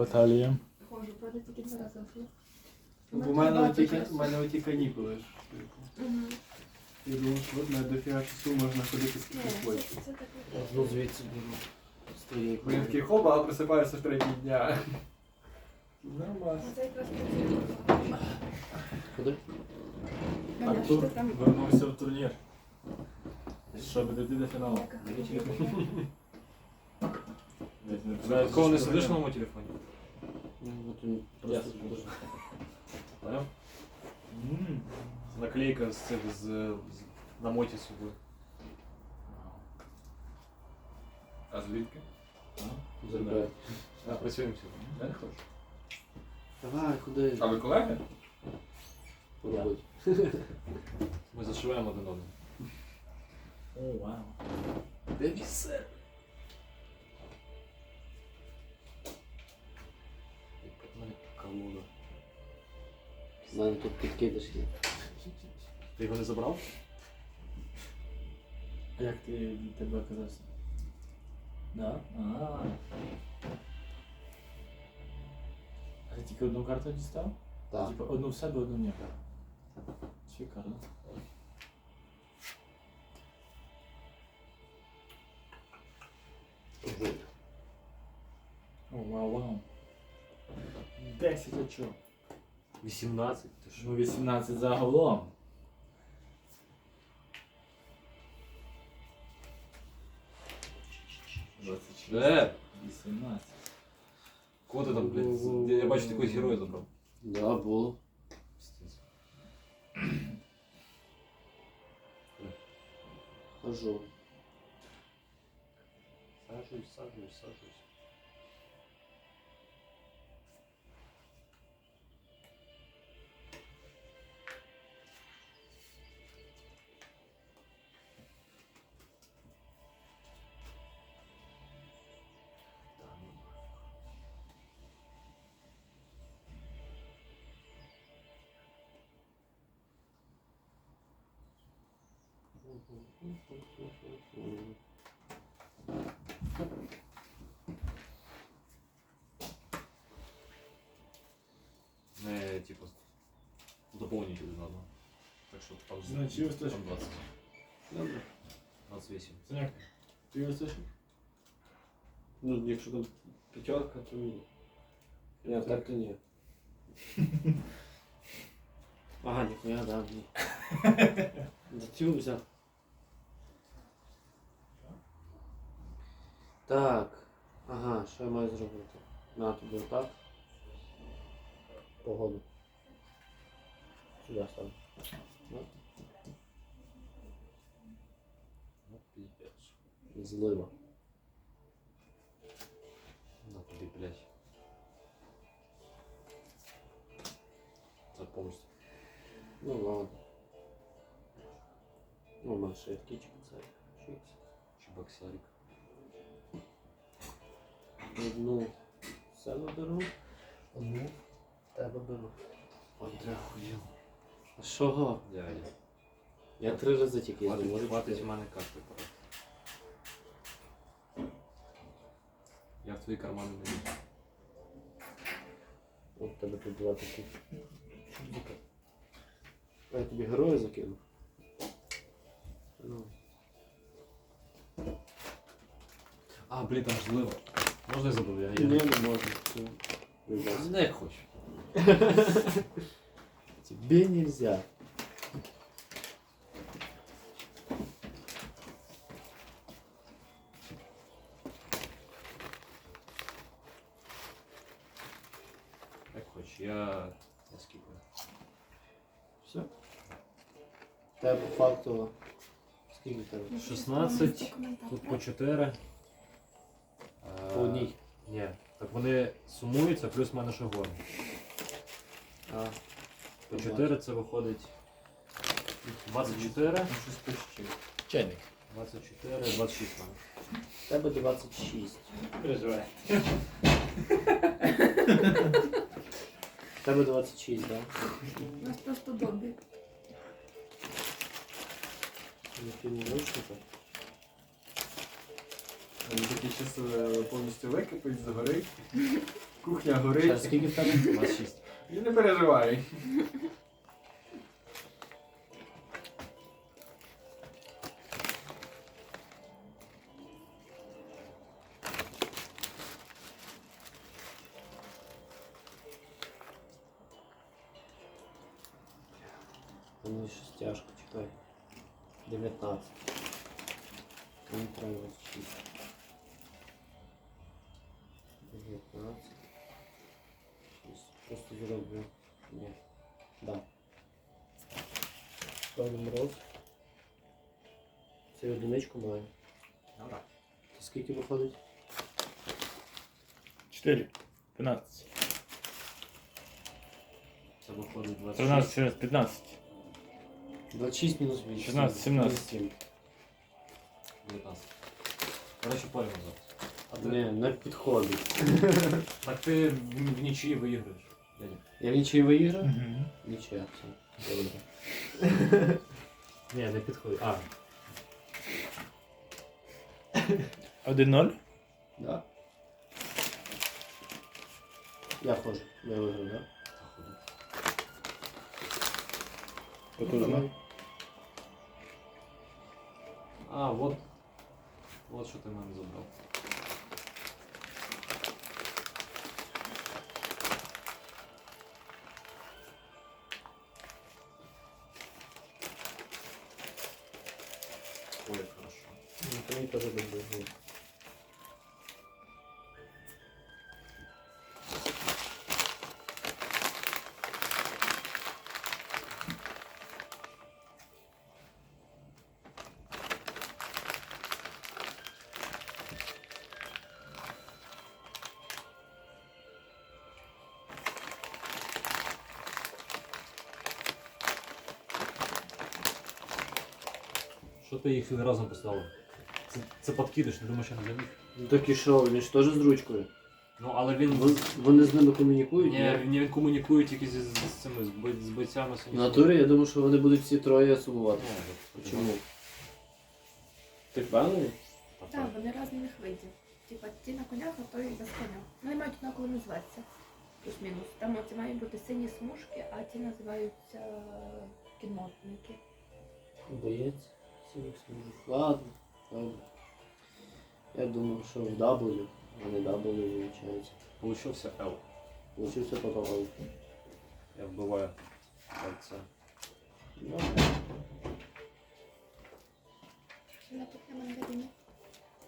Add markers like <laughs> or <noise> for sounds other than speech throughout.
баталіям. Ходжу, правда, тільки два рази в У мене оті, у мене оті канікули ж. типу. Угу. Я думав, що от на дофіга часу можна ходити скільки Ні, хочеш. це, це так. Одну звідси беру. З тієї Бо я такий хоба, а просипаюся в третій дня. Нормально. Це якраз працює. Куди? Мене ж Артур ти там. вернувся в турнір. Щоб дійти до фіналу. Ты Кого не сидиш на моєму телефоні? Просто. Понял? Наклейка з цих з, з на моті собою. А звідки? Забирай. А, працюємо Я не хочу. Давай, куди? А ви колеги? Поробити. <laughs> Ми зашиваємо один одного. О, вау. Де мій? У мене тут підкидиш є. Ти його не забрав? А як ти від тебе оказався? Да? А. А ти тільки одну карту дістав? Так. Типа одну в себе, одну ні. Шикарно. О, вау, вау. 10 очок. 18, ти що? Ну, 18 загалом. Е! 18. Кого ти там, блядь? Я, я бачу, ти якогось героя забрав. Да, було. Пиздец. Хожу. Сажусь, сажусь, сажусь. Не, типу, доповнюють один одного. Так що там, Ну, чи ось точно. там 20. Добре. 28. Саняк, ти його слышиш? Ну, якщо там п'ятерка, то ні. Ні, <laughs> так то ні. Ага, ніхуя, да, ні. <laughs> За цю взяв. Так. Ага, що я маю зробити? На тобі отак. Погоду. Сюди ставлю. Ну. Злива. На тобі, блядь. Повністю. Ну ладно. Ну, на шифтичку це. Чикс. Одну з себе беру, одну тебе беру. Ой, ти охуєв. А що? Дядя. Я три рази тільки їздив, може хватить чотири. мене карти брати. Я в твої кармани не лізу. От тебе тут два такі. А я тобі героя закину. Ну. А, блін, там ж злива. Можна я забув? Я, я... Ні, не можна. Все. Вибачте. Не хочу. <laughs> Тебе нельзя. Як хочеш. Я... Я скіпаю. Все. Тебе по факту. Скільки тебе? 16, тут по 4. По одній. Ні. Так вони сумуються, плюс в мене ще. А, По 4 це виходить 24, Там щось пищить. Чайник. 24, 26 в мене. в тебе 26. Переживай. В тебе 26, так? У нас просто добі. На фільмі наушника. А не який зараз повністю википить, згорить. Кухня горить. скільки в тебе? 26. І не переживай. Мені щось тяжко, чекай. 19. Мені треба 26. Певний мороз. Це одиничку маю. Добре. Це скільки виходить? 4. 15. Це виходить 26. 13, 14, 15. 26 мінус 8. 16, 17. 19. Коротше, порівну зараз. А ти... Не, не підходить. Так ти в, в нічиї виіграєш. Я ні. Я в нічиї виіграв? Угу. Нічия. все. Добре. <laughs> Ні, не підходить. А, 1-0. Да. Я ходжу. Я виграв, да? Потужно. А, от. От що ти мене забрав. Ой, хорошо. Ну, это теж добре. Що ти їх разом поставив? Це, це подкидиш, не думаєш, я не забіг? Ну так і що, він ж теж з ручкою. Ну, але він. Вон- Вони з ними комунікують? Ні, він, він комунікує тільки зі, з, з цими з, бой- з бойцями В натурі я думаю, що вони будуть всі троє сумувати. Чому? Ти впевнений? Так, вони різних видів. Типа ті на конях, а той без коня. Вони мають однаково називатися. Плюс-мінус. Там оці мають бути сині смужки, а ті називаються кінмотники. Боєць. Служить. Ладно, добре. Я думав, що в W, а не W вивчається. Получився L. Получився потолок. Я вбиваю. На на мандарині.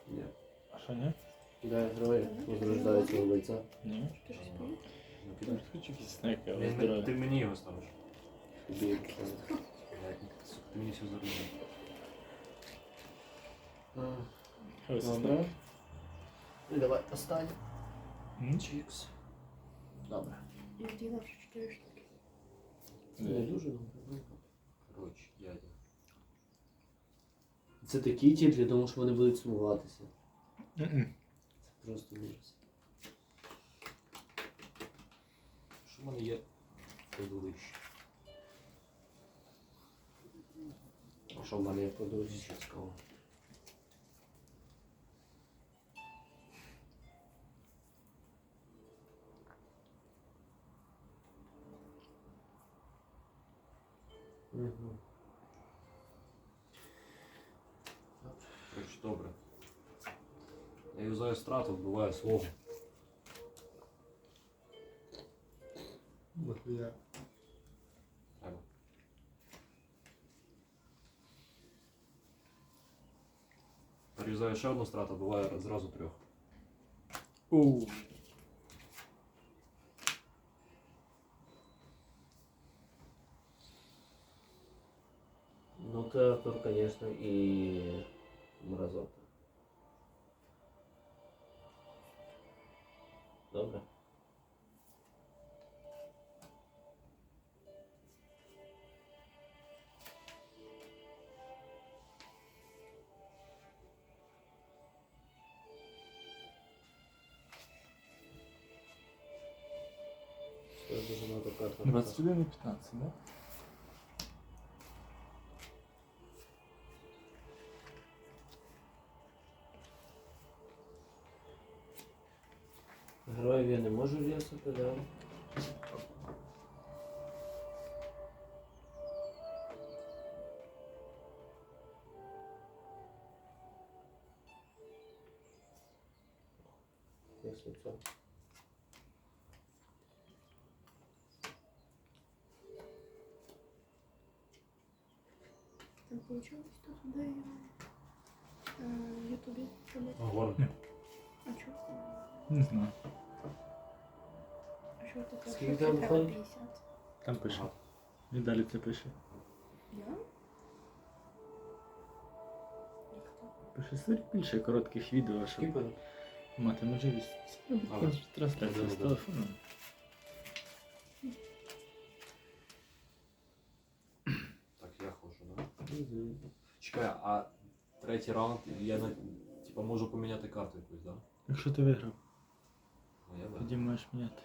Ні. А що, ні? Де герої возрождаються у бойця. Ні. Ти щось помітив? Ну, підеш. Хочу якісь снеки, але Він- здоров'я. Мені його ставиш. Тобі Ти мені все заруїнив. Добре. І давай останнє. М? Чікс. Добре. І вділа вже чотири штуки. Не дуже добре. Коротше, дядя. Це такі тіп, я думав, що вони будуть сумуватися. Мгм. Це просто ужас. Що в мене є подолище? А що в мене є по дорозі ще цікаво? Угу. Коротше, добре. Я юзаю страту, вбиваю свого. Нахуя. Треба. Тепер юзаю ще одну страту, вбиваю зразу трьох. У. Ну, це Артур, звісно, і мразота. Добре. Це дуже багато карт. 21 і 15, да? Героїв я не можу різати, да? Це. Там получилось тут в е, Ютубі. робити? Говор. А чого? Не знаю. Скільки там треба виходить? 50? Там пише. І далі це пише. Я? Пише створіть більше коротких відео, щоб Скіпер? мати можливість А, зробити трансляцію з да-да-да. Так, я ходжу, да? Чекай, а третій раунд я на, типа можу поміняти карту якусь, да? Якщо ти виграв, Ну я да. тоді можеш міняти.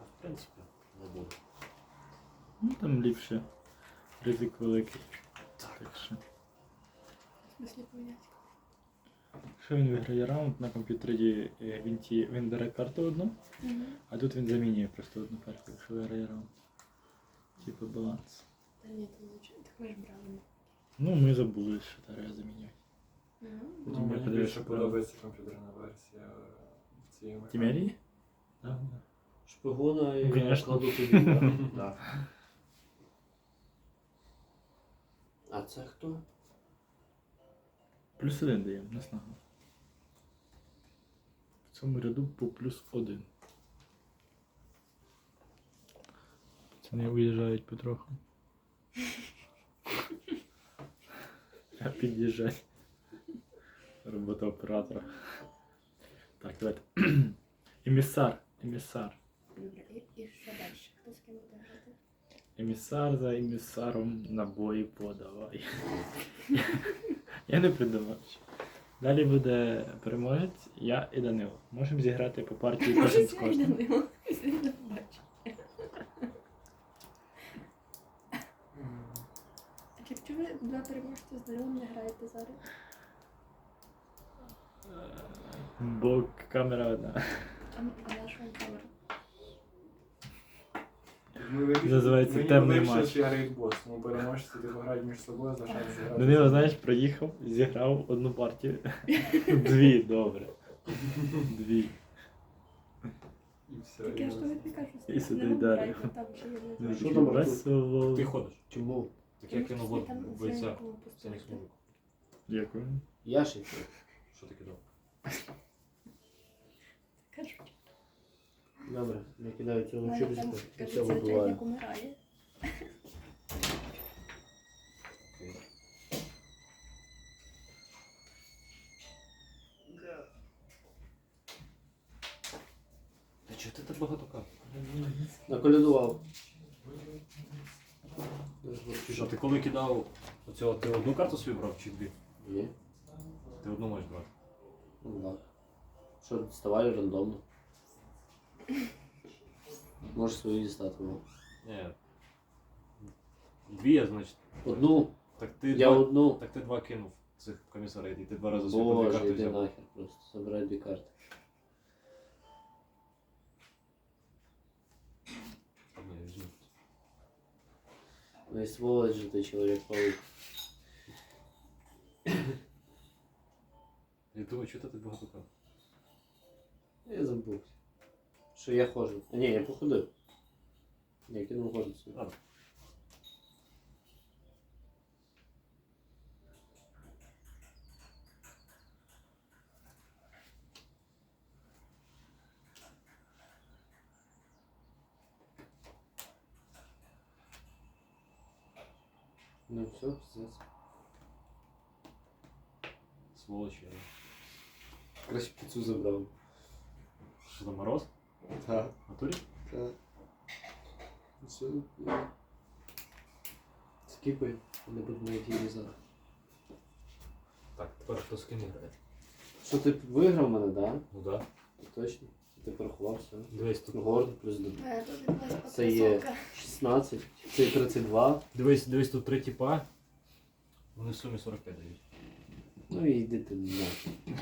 А в принципі, не буду. Ну там ліпше. Ризик великий. Так. Так що. В смислі поміняти? Якщо він виграє раунд на комп'ютері, е, він, ті, він бере карту одну, Угу. а тут він замінює просто одну карту, якщо виграє раунд. Типу баланс. Та ні, це звичайно. Так ми ж брали. Ну, ми забули, що треба замінювати. Ага. Ну, Потім я мені подивився більше про- подобається комп'ютерна версія цієї механіки. Тімерії? Так. Шпигуна і Ну, конечно. кладу тобі, да? <laughs> Да. А це хто? Плюс один даємо на снагу. В цьому ряду по плюс один. Пацани уїжджають потроху. А під'їжджать. Робота оператора. Так, давайте. <clears throat> Емісар. Емісар. Добре, і, і що далі? Хто з ким буде грати? Емісар за емісаром набої подавай. Я не придумав. Далі буде переможець, я і Данило. Можемо зіграти по партії кожен з кожним. не. А чи чому ви два переможці з Данилом не граєте зараз? Бо камера одна. А, а наша камера? Ми Називається мені «Темний вирішили, матч». що я рейдбос, тому переможці типу грають між собою за шанс зіграти. Данило, знаєш, проїхав, зіграв одну партію. <laughs> Дві, добре. Дві. І все. Так я ж тобі не кажу, І сиди не далі. грайте там, чи я не Ну, знаю. що там, Артур? Весело. Ти ходиш. Чому? Так я кинув Там бойця. Це не смужу. Дякую. Я ще що? Що ти кидав? Кажу, Добре, я кидаю цю в мене чубчику там, і кажуть, це вибиваю. умирає. Та чого ти так багато карт? Наколядував. Що, ти коли кидав оцього, ти одну карту собі брав чи дві? Ні. Ти одну можеш брати. Ну так. Що, діставаю рандомно. Можеш свою дістати. ну. Ні. Дві, значить. Одну. Так ти, Я два, одну. так ти два кинув цих комісарів, і ти два рази собі по дві Боже, карти йди взяв. нахер просто. Забирай дві карти. Ні, візьму. Ну и сволочь же ты, Человек-паук. Я думаю, що ти так багато карт? Я забув. Що я ходжу. А ні, я походив. Ні, кинув ходжу собі. А. Ну все, пиздец. Сволочі. я. Краще піцу забрав. Що там мороз? Так, Натурі? так. Все, я... Скіпай, не буду на зараз. Так, тепер хто з ким грає? Що ти виграв мене, да? Ну да. Точно. Ти порахував все. Дивись, тут. Горд плюс до Е, Тут відбулась Це є підтасовка. 16, це 32. Дивись, дивись, тут три тіпа. Вони в сумі 45 дають. Ну і йди ти нахуй.